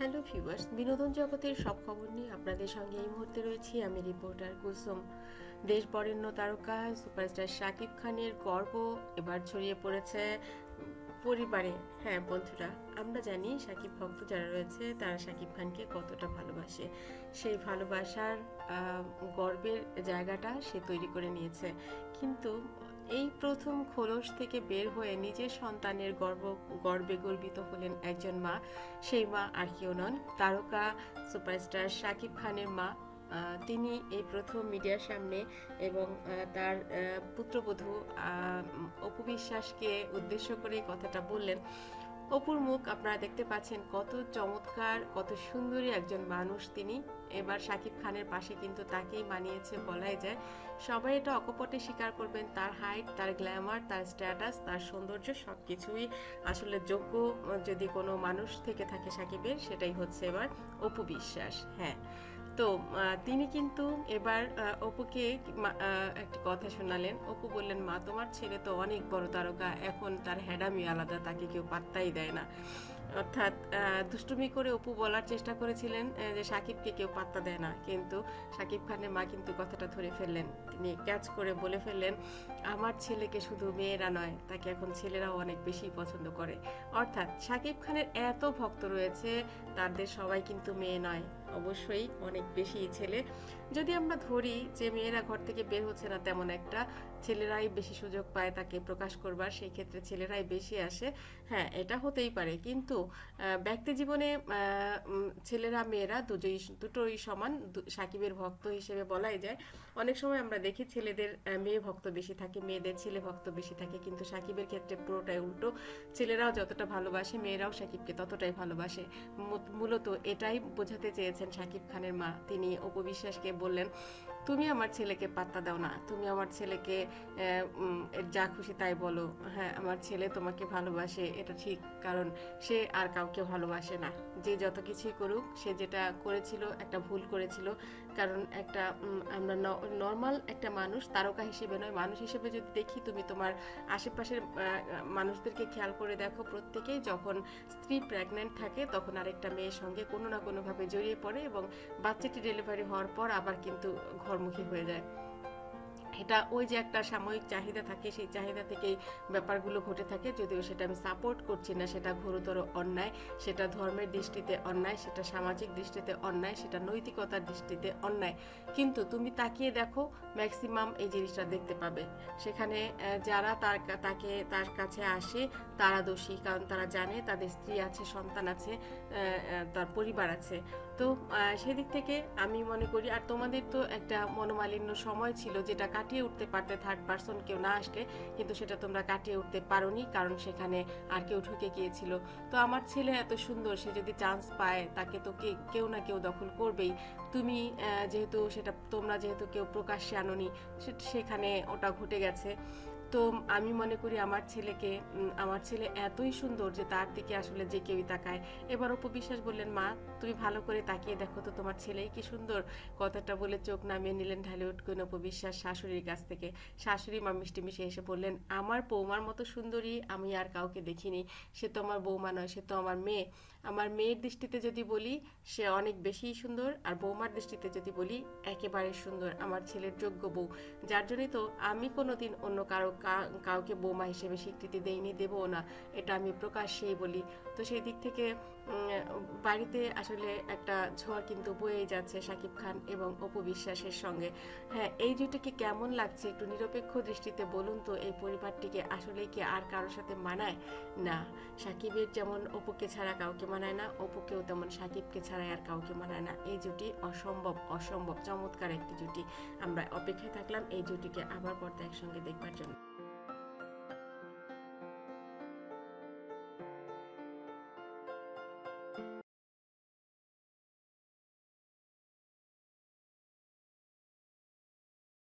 বিনোদন জগতের সব খবর নিয়ে আপনাদের সঙ্গে এই মুহূর্তে রয়েছি। আমি রিপোর্টার কুলসুম। দেশ বরেণ্য তারকা, সুপারস্টার শাকিব খানের গর্ব এবার ছড়িয়ে পড়েছে পরিবারে। হ্যাঁ বন্ধুরা, আমরা জানি শাকিব ভক্ত যারা রয়েছে, তারা শাকিব খানকে কতটা ভালোবাসে। সেই ভালোবাসার গর্বের জায়গাটা সে তৈরি করে নিয়েছে। কিন্তু এই প্রথম খোলস থেকে বের হয়ে নিজের সন্তানের গর্ব গর্বে গর্বিত হলেন একজন মা। সেই মা আর কেউ নন। তারকা সুপারস্টার শাকিব খানের মা। তিনি এই প্রথম মিডিয়ার সামনে এবং তার পুত্রবধূ আহ, অপু বিশ্বাসকে উদ্দেশ্য করে কথাটা বললেন। অপুর মুখ আপনারা দেখতে পাচ্ছেন, কত চমৎকার, কত সুন্দরী একজন মানুষ তিনি। এবার শাকিব খানের পাশে কিন্তু তাকেই মানিয়েছে বলাই যায়। সবাই এটা অকপটে স্বীকার করবেন, তার হাইট, তার গ্ল্যামার, তার স্ট্যাটাস, তার সৌন্দর্য সব কিছুই আসলে যোগ্য যদি কোনো মানুষ থেকে থাকে সাকিবের, সেটাই হচ্ছে এবার অপু বিশ্বাস। হ্যাঁ। তো তিনি কিন্তু এবার অপুকে একটি কথা শোনালেন। অপু বললেন, মা, তোমার ছেলে তো অনেক বড় তারকা। এখন তার হ্যাডামি আলাদা, তাকে কেউ পাত্তাই দেয় না। অর্থাৎ দুষ্টুমি করে অপু বলার চেষ্টা করেছিলেন যে সাকিবকে কেউ পাত্তা দেয় না। কিন্তু সাকিব খানের মা কিন্তু কথাটা ধরে ফেললেন। তিনি ক্যাচ করে বলে ফেললেন, আমার ছেলেকে শুধু মেয়েরা নয়, তাকে এখন ছেলেরাও অনেক বেশি পছন্দ করে। অর্থাৎ, সাকিব খানের এত ভক্ত রয়েছে, তাদের সবাই কিন্তু মেয়ে নয়, অবশ্যই অনেক বেশি ছেলে। যদি আমরা ধরি যে মেয়েরা ঘর থেকে বের হচ্ছে না তেমন একটা, ছেলেরাই বেশি সুযোগ পায় তাকে প্রকাশ করবার, সেই ক্ষেত্রে ছেলেরাই বেশি আসে। হ্যাঁ এটা হতেই পারে। কিন্তু ব্যক্তি জীবনে ছেলেরা, মেয়েরা দুটোই দুটোই সমান সাকিবের ভক্ত হিসেবে বলাই যায়। অনেক সময় আমরা দেখি ছেলেদের মেয়ে ভক্ত বেশি থাকে, মেয়েদের ছেলে ভক্ত বেশি থাকে। কিন্তু সাকিবের ক্ষেত্রে পুরোটাই উল্টো। ছেলেরাও যতটা ভালোবাসে, মেয়েরাও সাকিবকে ততটাই ভালোবাসে। মূলত এটাই বোঝাতে চেয়েছেন সাকিব খানের মা। তিনি অপবিশ্বাসকে বললেন, তুমি আমার ছেলেকে পাত্তা দাও না। তুমি আমার ছেলেকে যা খুশি তাই বলো। হ্যাঁ আমার ছেলে তোমাকে ভালোবাসে, এটা ঠিক। কারণ সে আর কাউকে ভালোবাসে না। যে যত কিছুই করুক, সে যেটা করেছিল, একটা ভুল করেছিল। কারণ একটা আমরা নর্মাল একটা মানুষ, তারকা হিসেবে নয়। মানুষ হিসেবে যদি দেখি, তুমি তোমার আশেপাশের মানুষদেরকে খেয়াল করে দেখো, প্রত্যেকেই যখন স্ত্রী প্রেগনেন্ট থাকে, তখন আরেকটা মেয়ের সঙ্গে কোনো না কোনোভাবে জড়িয়ে পড়ে এবং বাচ্চাটি ডেলিভারি হওয়ার পর আবার কিন্তু ঘরমুখী হয়ে যায়। এটা ওই যে একটা সাময়িক চাহিদা থাকে, সেই চাহিদা থেকেই ব্যাপারগুলো ঘটে থাকে। যদিও সেটা আমি সাপোর্ট করছি না, সেটা ঘোরতর অন্যায়, সেটা ধর্মের দৃষ্টিতে অন্যায়, সেটা সামাজিক দৃষ্টিতে অন্যায়, সেটা নৈতিকতার দৃষ্টিতে অন্যায়। কিন্তু তুমি তাকিয়ে দেখো ম্যাক্সিমাম এই জিনিসটা দেখতে পাবে। সেখানে যারা তার তাকে, তার কাছে আসে, তারা দোষী। কারণ তারা জানে তাদের স্ত্রী আছে, সন্তান আছে তার পরিবার আছে। তো সেদিক থেকে আমি মনে করি, আর তোমাদের তো একটা মনোমালিন্য সময় ছিল যেটা কাটিয়ে উঠতে পারতে থার্ড পার্সন কেউ না আসলে, কিন্তু সেটা তোমরা কাটিয়ে উঠতে পারোনি কারণ সেখানে আর কেউ ঢুকে গিয়েছিল। তো আমার ছেলে এত সুন্দর, সে যদি চান্স পায়, তাকে তো কে, কেউ না কেউ দখল করবেই। তুমি যেহেতু সেটা, তোমরা যেহেতু কেউ প্রকাশ্যে আনোনি সেখানে ওটা ঘটে গেছে। তো আমি মনে করি আমার ছেলেকে আমার ছেলে এতই সুন্দর যে তার দিকে আসলে যে কেউই তাকায়। এবার অপু বিশ্বাস বললেন, মা, তুমি ভালো করে তাকিয়ে দেখো তো তোমার ছেলেই কি সুন্দর। কথাটা বলে চোখ নামিয়ে নিলেন ঢালিউড কোন অপু বিশ্বাস শাশুড়ির কাছ থেকে। শাশুড়ি মা মিষ্টি মিশে এসে বললেন, আমার বৌমার মতো সুন্দরী আমি আর কাউকে দেখিনি। সে তো আমার বৌমা নয়, সে তো আমার মেয়ে। আমার মেয়ের দৃষ্টিতে যদি বলি, সে অনেক বেশি সুন্দর। আর বৌমার দৃষ্টিতে যদি বলি, একেবারে সুন্দর আমার ছেলের যোগ্য বউ। যার জন্যই তো আমি কোনোদিন অন্য কারও কাউকে বোমা হিসেবে স্বীকৃতি দেইনি দেবও না, এটা আমি প্রকাশ্যেই বলি। তো সেই দিক থেকে বাড়িতে আসলে একটা ঝড় কিন্তু বয়েই যাচ্ছে শাকিব খান এবং অপু বিশ্বাসের সঙ্গে। হ্যাঁ এই জুটিকে কেমন লাগছে একটু নিরপেক্ষ দৃষ্টিতে বলুন তো, এই পরিবারটিকে আসলে কি আর কারোর সাথে মানায়? না, সাকিবের যেমন অপুকে ছাড়া কাউকে মানায় না, অপুকেও তেমন সাকিবকে ছাড়া আর কাউকে মানায় না। এই জুটি অসম্ভব অসম্ভব, চমৎকার একটি জুটি। আমরা অপেক্ষায় থাকলাম এই জুটিকে আবার পর্দা একসঙ্গে দেখবার জন্য।